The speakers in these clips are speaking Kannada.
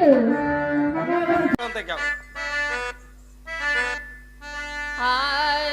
안 땡겨. 아.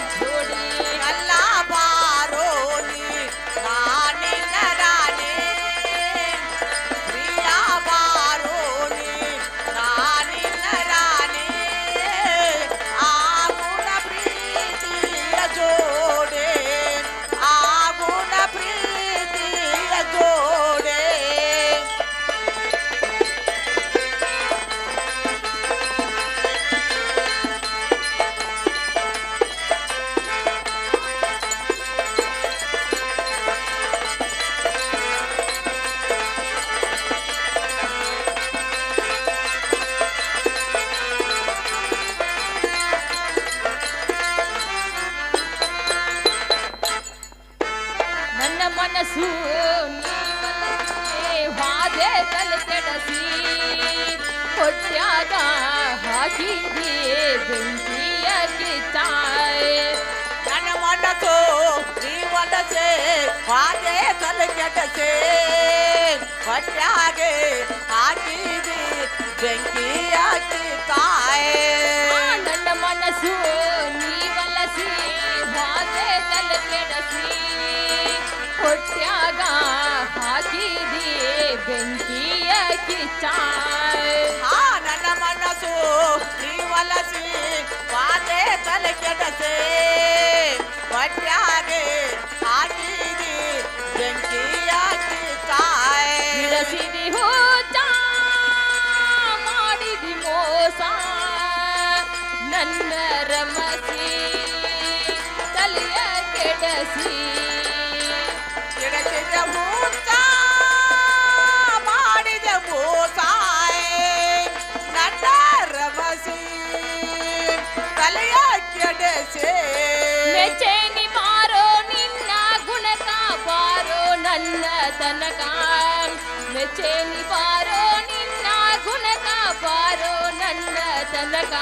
छोड़ी अल्लाह बारोली। ಬೆಂಕಿಯಕ್ಕೆ ಹಾ ನನ್ನ ಮನಸ್ಸು ನೀವಲಸಿ ವಾದೆ ತಲೆ ಕೆಡಸೆ. ಒಟ್ಟಾರೆ ಹಾಕಿದಿ ಬೆಂಕಿಯಕ್ಕೆ ತಾಯ್ ಬಿಡಸಿದಿ ಹೋಚ ಮಾಡಿದಿ ಮೋಸ. ನನ್ನ ರಮಸಿ ತಲೆಯ ಕೆಡಸಿ. ಕೆಡಸಿದ ಮೂತ ಮೆಚ್ಚೇನಿ ಬಾರೋ ನಿನ್ನ ಗುಣಕ ಬಾರೋ ನನ್ನ ತನಕ ಮೆಚ್ಚೇನಿ ಬಾರೋ ನಿನ್ನ ಗುಣಕ ಬಾರೋ ನನ್ನ ತನಕ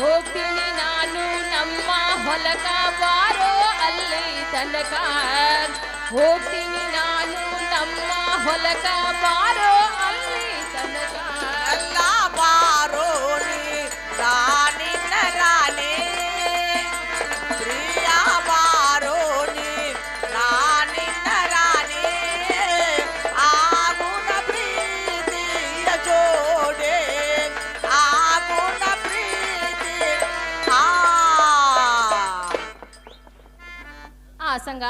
ಹೋಗ್ತೀನಿ ನಾನು ನಮ್ಮ ಹೊಲಕ ಬಾರೋ ಅಲ್ಲಿ ತನಕ ಹೋಗ್ತೀನಿ ನಾನು ನಮ್ಮ ಹೊಲಕ ಬಾರೋ ಅಲ್ಲಿ ತನಕ ಎಲ್ಲ ಬಾರೋ ನೀ ರಾಣಿನ ರಾಣಿ ಪ್ರಿಯ ಬಾರೋ ನೀ ರಾಣಿನ ರಾಣಿ ಆಗುಣ ಪ್ರೀತಿಯ ಜೋಡೆ ಆಗುಣ ಪ್ರೀತಿ ಆ ಆ ಸಂಘ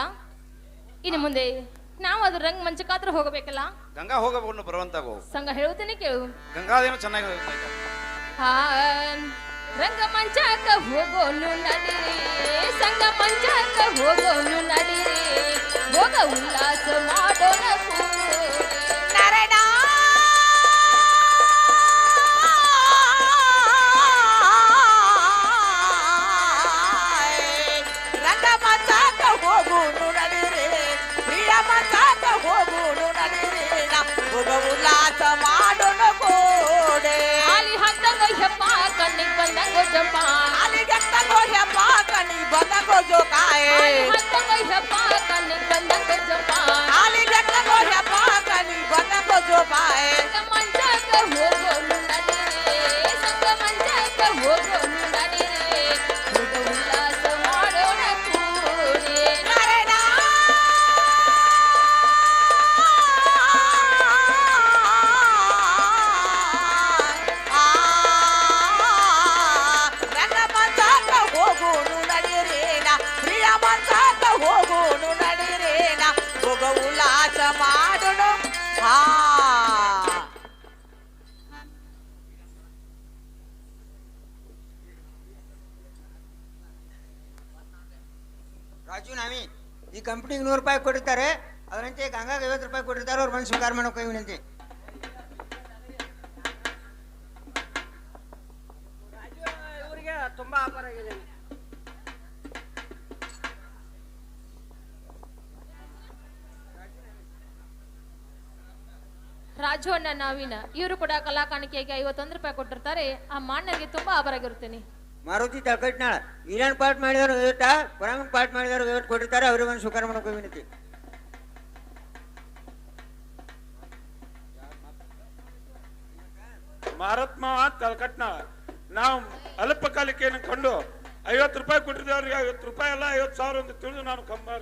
ಇನ್ನು ಮುಂದೆ ನಾವು ಅದು ರಂಗ್ ಮಂಚಕ್ಕಾದ್ರೂ ಹೋಗಬೇಕಲ್ಲ? ಗಂಗಾ ಹೋಗಬಹುದು ಬರುವಂತ ಸಂಘ ಹೇಳುತ್ತೇನೆ ಕೇಳು. ಗಂಗಾದೇನು ಚೆನ್ನಾಗಿ ಹಾ ರಂಗ ಮಂಚಕ್ಕ ಹೋಗೋನು ನಡಿರಿ ಸಂಘ ಮಂಚಕ್ಕ ಹೋಗೋನು ನಡಿರಿ ಹೋಗ ಉಲ್ಲಾಸ ಮಾಡೋಣ ಹೆಪ್ಪ ಕಣ್ಣಿಗೆ ಬಂದಂಗ ಜಪ ಅಲ್ಲಿಗೆ ತಗೋಯಪ್ಪ ಕನಿ ಬಂದಗೋ ಜೋಕಾಯೆ ಆಲಿ ಹತ್ತಂಗ ಹೆಪ್ಪ ಕಣ್ಣಿಗೆ ಬಂದಂಗ ಜಪ ಅಲ್ಲಿಗೆ ತಗೋಯಪ್ಪ ಕನಿ ಬಂದಗೋ ಜೋಕಾಯೆ ಸಂಗ ಮಂಚಕ್ಕ ಹೋಗೋನು ನಡಿರಿ ಸಂಗ ಮಂಚಕ್ಕ ಹೋಗೋನು ನಡಿರಿ ರಾಜು ನಾಮಿ ಈ ಕಂಪ್ನಿಗೆ ನೂರು ರೂಪಾಯಿ ಕೊಟ್ಟಿರ್ತಾರೆ ಅವರಂತೆ ಗಂಗಾಗೆ ಐವತ್ತು ರೂಪಾಯಿ ಕೊಟ್ಟಿರ್ತಾರೆ ಅವ್ರು ಬಂದು ಸ್ವೀಕಾರ ಮಾಡೋಕೆ ವಿನಂತಿ. ತುಂಬಾ ಆಗಿದೆ ರಾಜು ಅಣ್ಣ ನಾವಿನ. ಇವರು ಕೂಡ ಕಲಾ ಕಾಣಿಕೆಗೆ ಐವತ್ತೊಂದು ರೂಪಾಯಿ ಕೊಟ್ಟಿರ್ತಾರೆ. ಆ ಮಾನ್ಯಗೆ ತುಂಬಾ ಆಭರಾಗಿರುತ್ತೇನೆ ಮಾರುತಿ ತಳ್ಕಟ್ನಾಳ ಈರಾನ್ ಪಾಠ ಮಾಡಿದವರು ಐವತ್ತ ಪರಾಮಕ್ ಪಾಠ ಮಾಡಿದವ್ರು ಐವತ್ತು ಕೊಟ್ಟಿರ್ತಾರೆ, ಅವ್ರಿಗೆ ಒಂದು ಸ್ವೀಕಾರ ಮಾಡೋಕೆ ವಿನಂತಿ ಮಾರತ್ಮವ ನಾವು ಅಲ್ಪಕಾಲಿಕೆಯನ್ನು ಕಂಡು ಐವತ್ತು ರೂಪಾಯಿ ಕೊಟ್ಟಿದ್ದವ್ರಿಗೆ ಐವತ್ತು ರೂಪಾಯಿ ಅಲ್ಲ, ಐವತ್ತು ಸಾವಿರ ಅಂತ ತಿಳಿದು ನಾನು ಕಂಬಾರ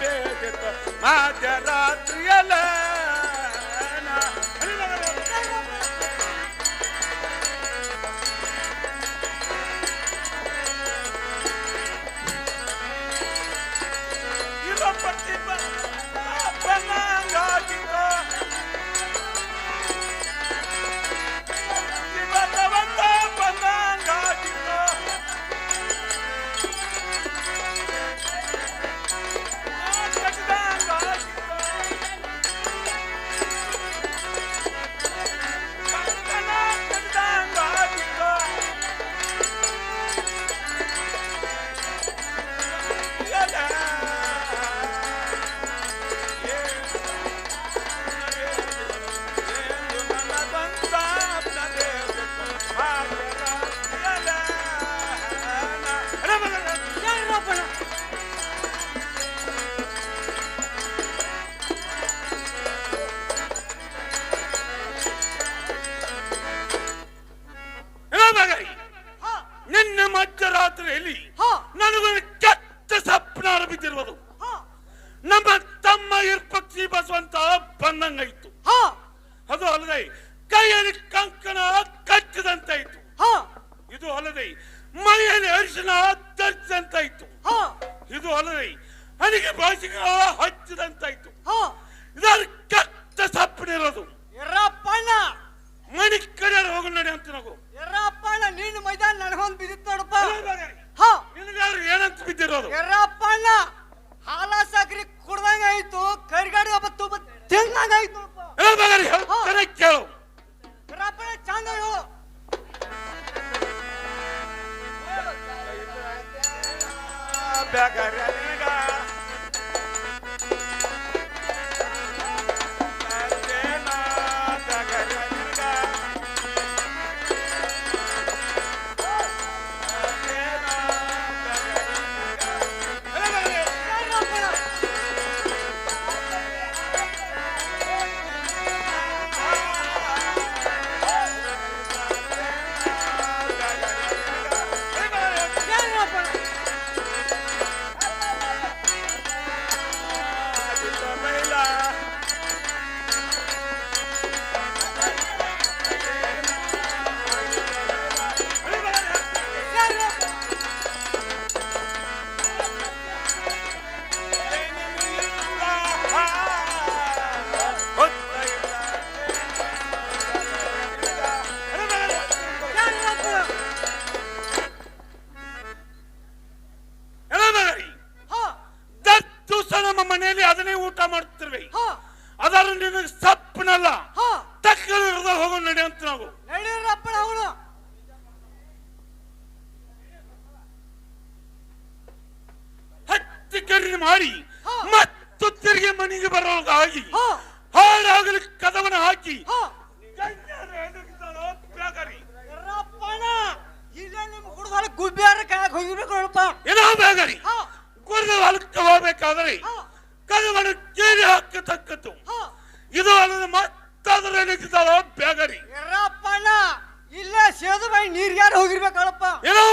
ಬೇಕಿತ್ತು ಮಧ್ಯರಾತ್ರಿಯಲೇ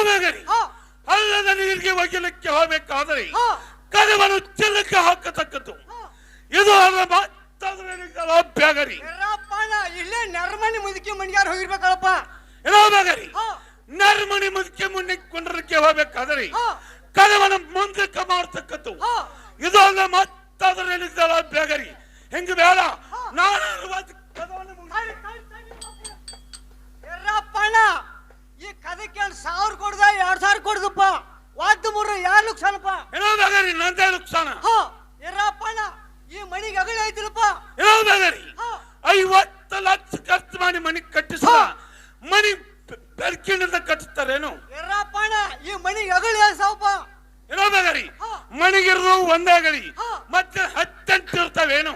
ಹೋಗಲಿ ಹಳ್ಳದ ನೀರಿಗೆ ಒಗಿಲಕ್ಕೆ ಹೋಗಬೇಕಾದರೆ ಕದವನ್ನು ಚೆಲ್ಲಕ್ಕೆ ಹಾಕತಕ್ಕದ್ದು. ಇದು ಗಲಾಭ್ಯಾಗರಿ ಇಲ್ಲೇ ನರ್ಮಣಿ ಮುದುಕಿ ಮಣ್ಗಾರ ಹೋಗಿರ್ಬೇಕಲ್ಲಪ್ಪ. ಇರೋದಾಗರಿ ನರ್ಮಣಿ ಮುದುಕಿ ಮುಣ್ಣಿಕೊಂಡ್ರಕ್ಕೆ ಹೋಗಬೇಕಾದರೆ ಕದವನ್ನು ಮುಂದಕ್ಕೆ ಮಾಡ್ತಕ್ಕದ್ದು ಇದು ಅಲ್ಲ ಮತ್ತಾದ್ರಲ್ಲಿ ಗಲಾಭ್ಯಾಗರಿ ಹೆಂಗ ಬೇಡ? ನಾನು ಕದವನ್ನು ಈ ಕದೆ ಕೇಳಿ ಸಾವಿರ ಕೊಡ್ದ ಎರಡ್ ಸಾವಿರ ಕೊಡ್ದಪ್ಪ. ವಾದ್ದು ಮೂರು ಯಾರು ನುಕ್ಸಾನಪ್ಪ? ಇರೋದಾಗರಿ ನಂದೇ ನುಕ್ಸಾನ. ಹೋ ಇರಪ್ಪಣ್ಣ ಈ ಮನಿಗೆ ಅಗಳಿ ಐತಿಲಪ್ಪ ಇರೋದಾಗರಿ ಐವತ್ತು ಲಕ್ಷ ಖರ್ಚು ಮಾಡಿ ಮನಿಗೆ ಕಟ್ಟಿಸ ಮನಿ ಬೆರ್ಕಿಣದ ಕಟ್ಟಿಸ್ತಾರೇನು? ಇರಪ್ಪಣ್ಣ ಈ ಮನಿಗೆ ಅಗಳಿ ಸಾವಪ್ಪ ಇರೋದಾಗರಿ ಮನಿಗಿರೋದು ಒಂದೇ ಅಗಳಿ ಮತ್ತೆ ಹತ್ತೆಂಟು ಇರ್ತಾವೇನು?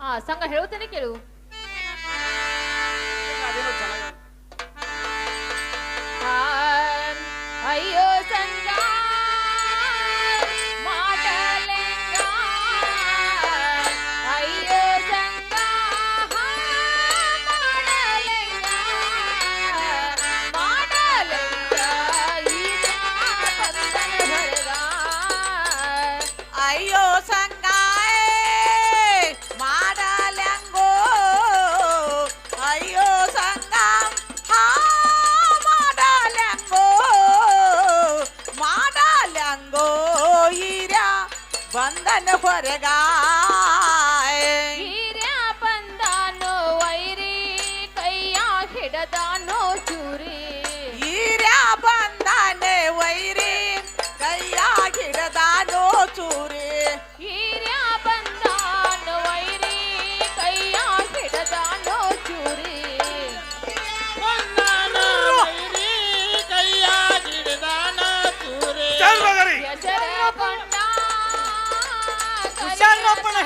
ಆ ಸಂಘ ಹೇಳುತ್ತೇನೆ ಕೇಳು.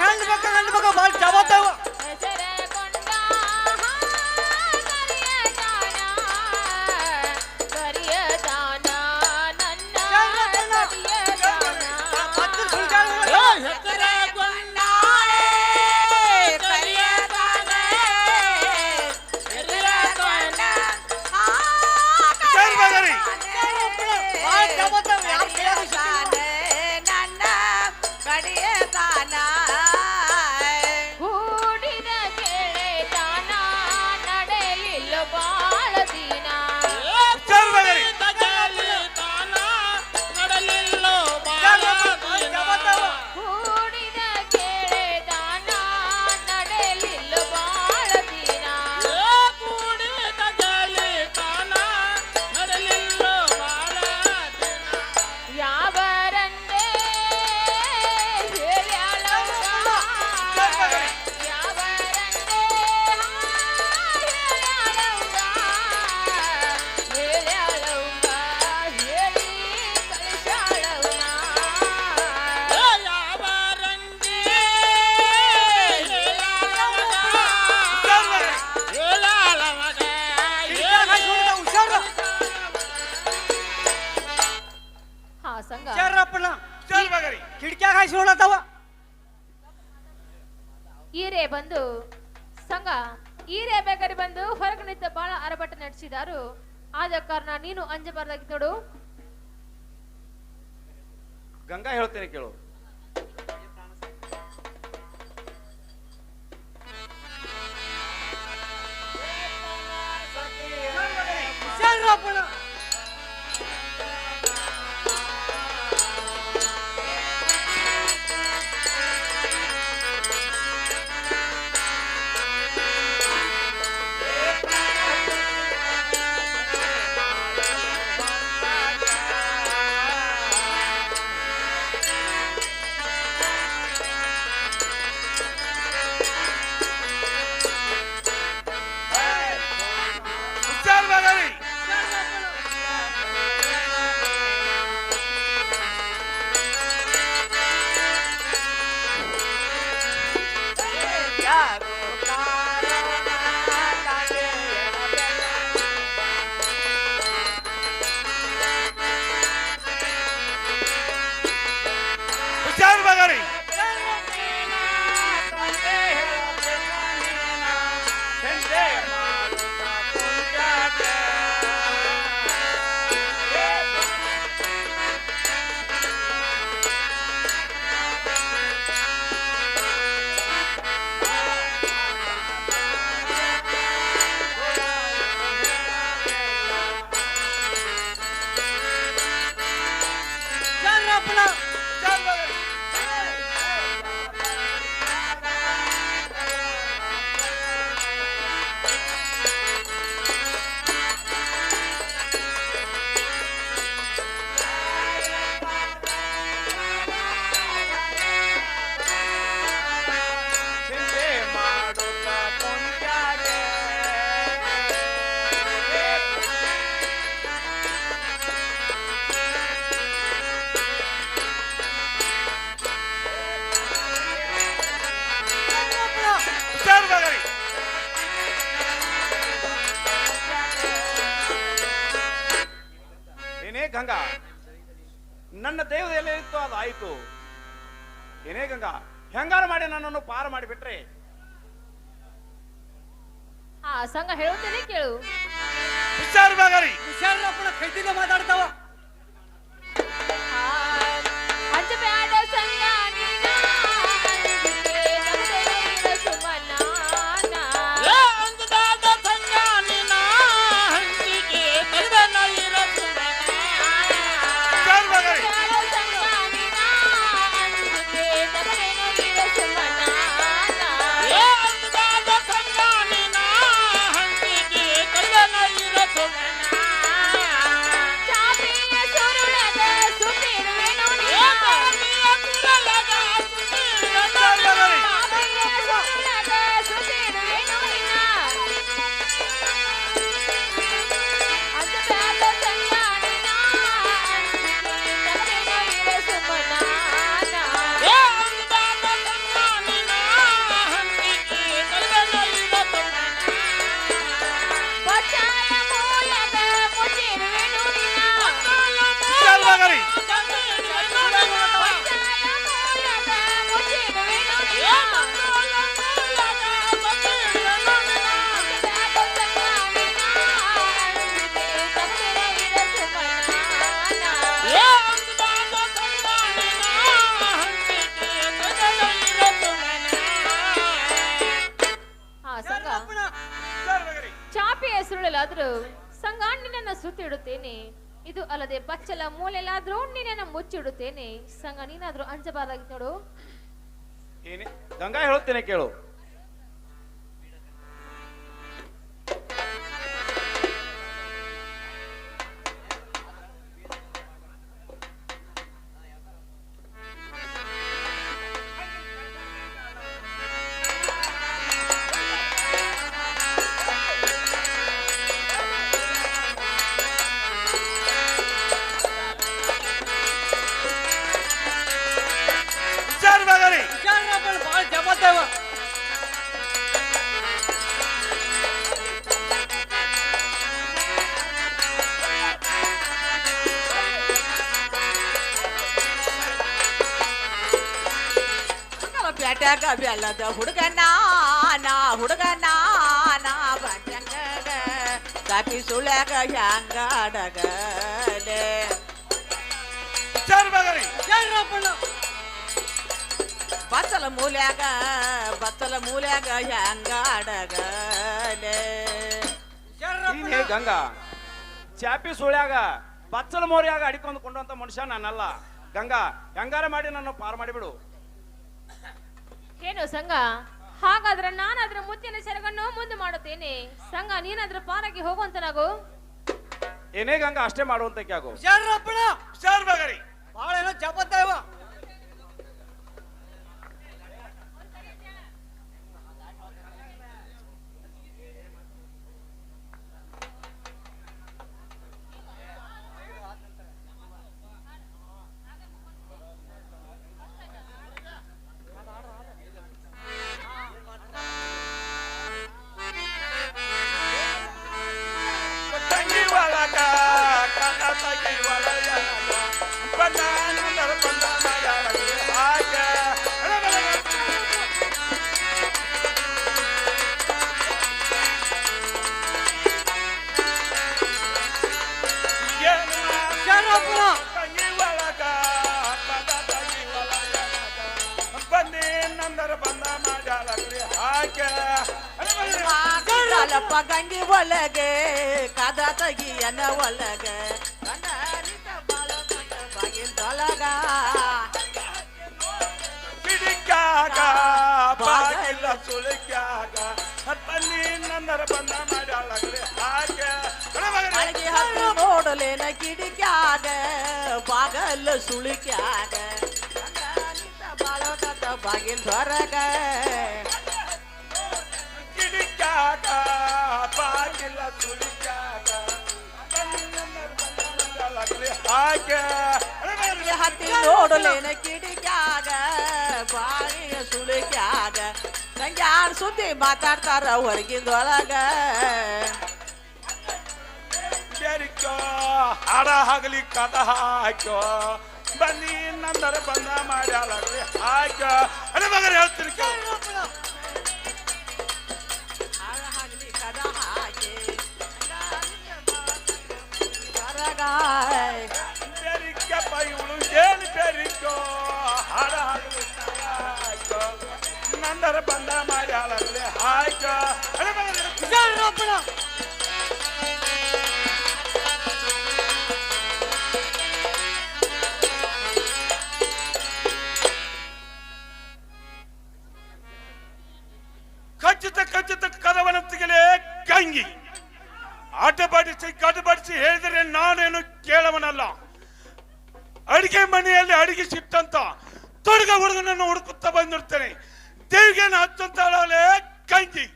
ಹೆಣ್ಣು ಮಕ್ಕ ಗಂಡು ಮಕ್ಕ ಭಾಳ ಚಬತಾವ ನನ್ನ ದೇವದ ಎಲೆ ಇತ್ತು ಅದಾಯ್ತು ಏನೇ ಗಂಗಾ ಹೆಂಗಾರ ಮಾಡಿ ನನ್ನನ್ನು ಪಾರ ಮಾಡಿಬಿಟ್ರೆ? ಆ ಸಂಘ ಹೇಳುತ್ತೇನೆ ಕೇಳು. ಹುಷಾರು ಬಾಗರಿ ಹುಷಾರು ಕೈದಿಂದ ಮಾತಾಡ್ತಾವ. ಸುರುಳಲಾದ್ರೂ ಸಂಗಾಣಿ ನಿನ್ನನ್ನು ಸುತ್ತಿಡುತ್ತೇನೆ. ಇದು ಅಲ್ಲದೆ ಬಚ್ಚಲ ಮೂಲೆಲಾದ್ರೂ ನಿನ್ನ ಮುಚ್ಚಿಡುತ್ತೇನೆ. ಸಂಗ ನೀನಾದ್ರೂ ಅಂಜಬಾರಾಗಿ ನೋಡು. ಗಂಗಾ ಹೇಳುತ್ತೇನೆ ಕೇಳು. ಪ್ಯಾಟ್ಯಾಗ ಬೆಲ್ಲದ ಹುಡುಗನ ನಾ ಹುಡುಗನ ನಾ ಬಂದಂಗ ಕಾಪಿ ಸುಳ್ಯಾಗ ವಿಚಾರಪ್ಪನ ಬತ್ತಲ ಮೂಲ್ಯಾಗ ಬತ್ತಲ ಮೂಲ್ಯಾಗ ಹ್ಯಾಂಗಾಡಗಲೆ ನೀನೇ ಗಂಗಾ. ಚಾಪಿ ಸುಳ್ಯಾಗ ಬಚ್ಚಲ ಮೋರ್ಯಾಗ ಅಡಿಕೊಂಡು ಕೊಂಡಂತ ಮನುಷ್ಯ ನಾನಲ್ಲ. ಗಂಗಾ ಹೆಂಗಾರ ಮಾಡಿ ನನ್ನ ಪಾರು ಮಾಡಿಬಿಡು. ಏನು ಸಂಘ. ಹಾಗಾದ್ರೆ ನಾನು ಅದರ ಮುತ್ತಿನ ಸೆರಗನ್ನು ಮುಂದೆ ಮಾಡುತ್ತೇನೆ. ಸಂಘ ಪಾರಕ್ಕೆ ಪಾರಾಗಿ ಹೋಗುವಂತನಾಗು ಏನೇ ಗಂಗ ಅಷ್ಟೇ ಮಾಡುವಂತ ಕ್ಯಾಗು ಸರ್ವಗರಿ ಭಾಳ ಏನೋ ಜಬತ್ತವ ಹತ್ತು ನೋಡಲೇನ ಕಿಡಿಕ್ಯಾಗ ಬಾಗಲ್ ಸುಳಿಕ್ಯಾಗ ಕನ್ನಡಿತ ಬಾಳಕಂಡ ಬಾಗಿಲ್ದೊರಗ ಕಿಡಿಕ್ಯಾಗ ಬಾಗಿಲ ಸುಳಿಕ್ಯಾಗ ಬನ್ನಿ ನಂದರ ಬಂದ ಮಾಡ್ಯಾಳಗ್ರಿ ಹಾಗೆ ಅಳಗಿ ಹತ್ತಿ ನೋಡಲೇನ ಕಿಡಿಕ್ಯಾಗ ಬಾಗಿಲ ಸುಳಿಕ್ಯಾಗ ನಂಗ್ಯಾನ್ ಸುದ್ದಿ ಮಾತಾಡ್ತಾರ ಹೊರಗಿಂದೊಳಗ ಬೇರಿಕೋ ಹಾಡ ಹಗಲಿ ಕದ ಹಾಕೋ ಬನ್ನಿ ನಂದರ ಬಂದ ಮಾಡ್ಯಾಳಗ್ರಿ ಹಾಗೆ ಅರೆ ಮಗರು ಹೇಳ್ತೀನಿ ಕೇಳು. ಹಗಲಿ ಕದ ಹಾಕಿ ಹೊರಗಾಯ್ ಬೆರಿಕಪ್ಪ ಇವಳು ಏನು ಬೆರಿಕೋ ಹಾಡ ಹಾಡಲು ಹಾಕೋ ನಂದರ ಬಂದ ಮಾಡಿ ಹಾಳಲ್ಲಿ ಹಾಕೋ ಅರೆ ಮಗನೇ, ಅಡಿಗೆ ಸಿಟ್ಟಂತ ತೊಡಗ ಹುಡುಗನನ್ನು ಹುಡುಕುತ್ತಾ ಬಂದಿರ್ತೇನೆ. ದೇವಿಗೆ ಹತ್ತಂತ ಗಂಗಿ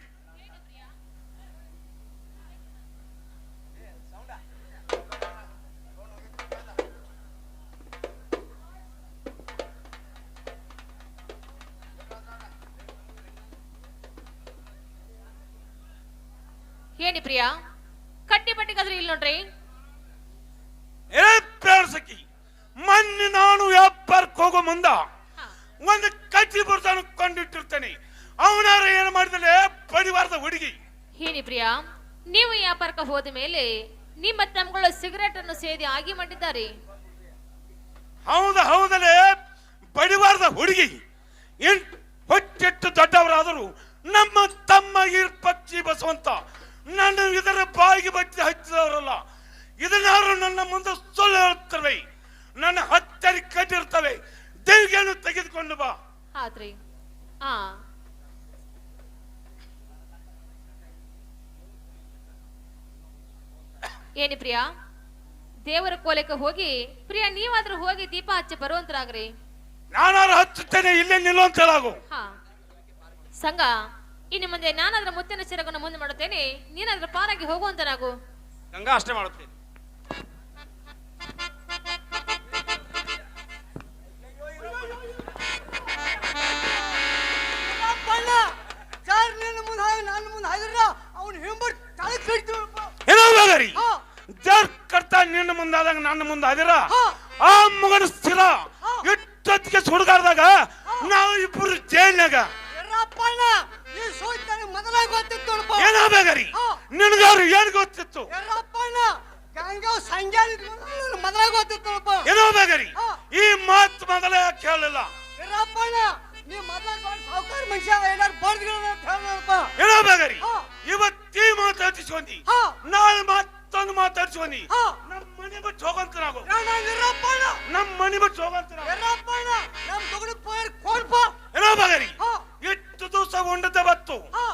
ಮೊನ್ನೆ ನಾನು ವ್ಯಾಪಾರಕ್ಕೆ ಹೋಗೋ ಮುಂದ ಒಂದು ಕಟ್ಟಿ ಬರ್ತಾನು ಕೊಂಡಿಟ್ಟಿರ್ತೇನೆ. ಅವನಾರ ಏನು ಮಾಡಿದ್ರೆ ಪರಿವಾರದ ಹುಡುಗಿ. ಹೀನಿ ಪ್ರಿಯಾ ನೀವು ವ್ಯಾಪಾರಕ್ಕೆ ಹೋದ ಮೇಲೆ ನಿಮ್ಮ ತಮ್ಮಗಳು ಸಿಗರೇಟ್ ಅನ್ನು ಸೇದಿ ಆಗಿ ಮಾಡಿದ್ದಾರೆ. ಹೌದ ಹೌದಲೇ ಬಡಿವಾರದ ಹುಡುಗಿ. ಹೊಟ್ಟೆಟ್ಟು ದೊಡ್ಡವರಾದರೂ ನಮ್ಮ ತಮ್ಮ ಪಚ್ಚಿ ಬಸವಂತ ನನ್ನ ಇದರ ಬಾಯಿಗೆ ಬಚ್ಚಿ ಹಚ್ಚಿದವರಲ್ಲ. ಇದನ್ನಾರು ನನ್ನ ಮುಂದೆ ಸುಳ್ಳು ಹೇಳುತ್ತವೆ ನನ್ನ ಹತ್ತರಿ ಕಟ್ಟಿರ್ತವೆ ದೇವಿಗೆಯನ್ನು ತೆಗೆದುಕೊಂಡು ಬಾ. ಆತ್ರಿ. ಆ. ಏನಿ ಪ್ರಿಯಾ? ದೇವರ ಕೋಲಕ್ಕೆ ಹೋಗಿ ಪ್ರಿಯಾ ನೀವಾದ್ರೂ ಹೋಗಿ ದೀಪ ಹಚ್ಚಿ ಬರುವಂತರಾಗ್ರಿ. ನಾನು ಹಚ್ಚುತ್ತೇನೆ ಇಲ್ಲೇ ನಿಲ್ಲುವಂತಲಾಗು ಹಾ. ಸಂಘ ಇನ್ನು ಮುಂದೆ ನಾನಾದ್ರ ಮುತ್ತಿನ ಚಿರಗನ್ನು ಮುಂದೆ ಮಾಡುತ್ತೇನೆ ನೀನಾದ್ರೂ ಪಾರಾಗಿ ಹೋಗುವಂತನಾಗು. ಗಂಗಾ ಅಷ್ಟೇ ಮಾಡುತ್ತೇನೆ. ಹೆಂಬರ್ ಹಾಗಿದ್ರ ಅವ್ನು ಹಿಂಬಟ್ ತಲೆ ಕಟ್ತೀವಪ್ಪ. ಏನೋ ಬೇಗರಿ ಹಾ. ಜರ್ ಕರ್ತ ನಿನ್ನ ಮುಂದಾದಾಗ ನನ್ನ ಮುಂದೆ ಅದಿರ ಹಾ. ಆ ಮಗನ ಸ್ಥಿರ. ಹಾ. ಇಟ್ಟೊತ್ತಿಗೆ ಸುಡುಗಾಡ್ದಾಗ ನಾವು ಇಬ್ಬರು ಜೈಲ್ನಾಗ. ಎರಪ್ಪಣ್ಣ ಈ ನನಗೆ ಮೊದಲಾಗಿ ಗೊತ್ತಿತ್ತು ನೋಡಪ್ಪ. ಏನೋ ಬೇಗರಿ ಹಾ. ನಿನಗಾರು ಏನ್ ಗೊತ್ತಿತ್ತು? ಎರಪ್ಪಣ್ಣ ಗಂಗಾವ್ ಸಂಜಾನ ಮೊದಲಾಗಿ ಗೊತ್ತಿತ್ತು ನೋಡಪ್ಪ. ಏನೋ ಬೇಗರಿ ಈ ಮಾತು ಮೊದಲೇ ಕೇಳಲಿಲ್ಲ. ಎರಪ್ಪಣ್ಣ ನೀ ಮೊದಲಾಗಿ ದೊಡ್ಡ ಸಾವುಕಾರ ಮನುಷ್ಯ ಏನಾರು ಬಡ್ದ್ಗಳನ್ನ ಅಂತ ಹೇಳಿ ನೋಡಪ್ಪ ಏನೋ ಬೇಗರಿ ಹಾ. ಇವತ್ತೀ ಮಾತಾಡಿಸ್ಕೊಂಡಿ. ನಾಳೆ ಮತ್ತೊಂದು ಮಾತಾಡಿಸ್ಕೊಂಡಿ ಹಾ. ನಮ್ಮ ಮನೆ ಬಿಟ್ಟು ಹೋಗಂತ ನಾವು ನಮ್ಮ ಮನೆ ಬಿಟ್ಟು ಹೋಗಂತ ನಮ್ಮ ತಗೊಂಡು ಪೋಯರ್ ಕೊಡ್ಪ ಏನೋ ಬೇಗರಿ ಹಾ. ಎಷ್ಟು ದಿವಸ ಉಂಡದ ಬತ್ತು ಹಾ.